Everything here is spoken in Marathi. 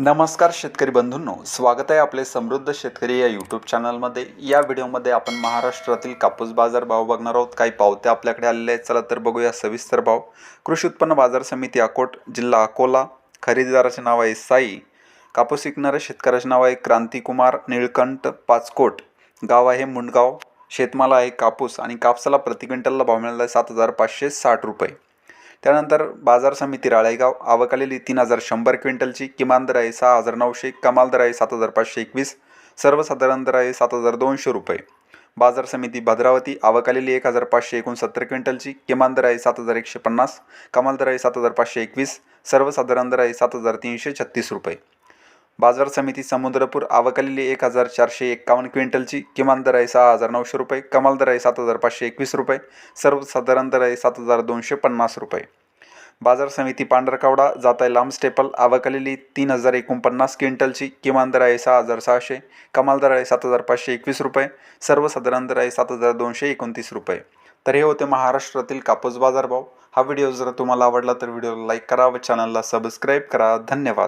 नमस्कार शेतकरी बंधूंनो स्वागत आहे आपले समृद्ध शेतकरी या यूट्यूब चॅनलमध्ये या व्हिडिओमध्ये आपण महाराष्ट्रातील कापूस बाजार भाव बघणार आहोत. काही पावत्या आपल्याकडे आलेल्या आहेत. चला तर बघूया सविस्तर भाव. कृषी उत्पन्न बाजार समिती अकोट जिल्हा अकोला. खरेदीदाराचे नाव आहे साई. कापूस विकणाऱ्या शेतकऱ्याचे नाव आहे क्रांतिकुमार निळकंठ पाचकोट. गाव आहे मुंडगाव. शेतमाला आहे कापूस आणि कापसाला प्रति क्विंटलला भाव मिळाला आहे सात हजार पाचशे साठ रुपये. त्यानंतर बाजार समिती राळेगाव आवकालेली तीन हजार शंभर क्विंटलची किमान दर आहे सहा हजार नऊशे कमाल दर आहे सात हजार पाचशे एकवीस सर्वसाधारण दर आहे सात हजार दोनशे रुपये. बाजार समिती भद्रावती आवकालेली एक हजार पाचशे एकोणसत्तर क्विंटलची किमान दर आहे सात हजार एकशे पन्नास कमाल दर आहे सात हजार पाचशे एकवीस सर्वसाधारण दर आहे सात हजार तीनशे छत्तीस रुपये. बाजार समिती समुद्रपूर आवकलेली एक हजार चारशे एक्कावन्न क्विंटलची. किमान दर आहे सहा हजार नऊशे रुपये कमाल दर आहे सात हजार पाचशे एकवीस रुपये सर्वसाधारण दर आहे सात हजार दोनशे पन्नास रुपये. बाजार समिती पांढरकावडा जात आहे लांब स्टेपल आवकलेली तीन हजार एकोणपन्नास क्विंटलची. किमान दर आहे सहा हजार सहाशे कमाल दर आहे सात हजार पाचशे एकवीस रुपये सर्वसाधारण दर आहे सात हजार दोनशे एकोणतीस रुपये. तर हे होते महाराष्ट्रातील कापूस बाजारभाव. हा व्हिडिओ जर तुम्हाला आवडला तर व्हिडिओला लाईक करा व चॅनलला सबस्क्राईब करा. धन्यवाद.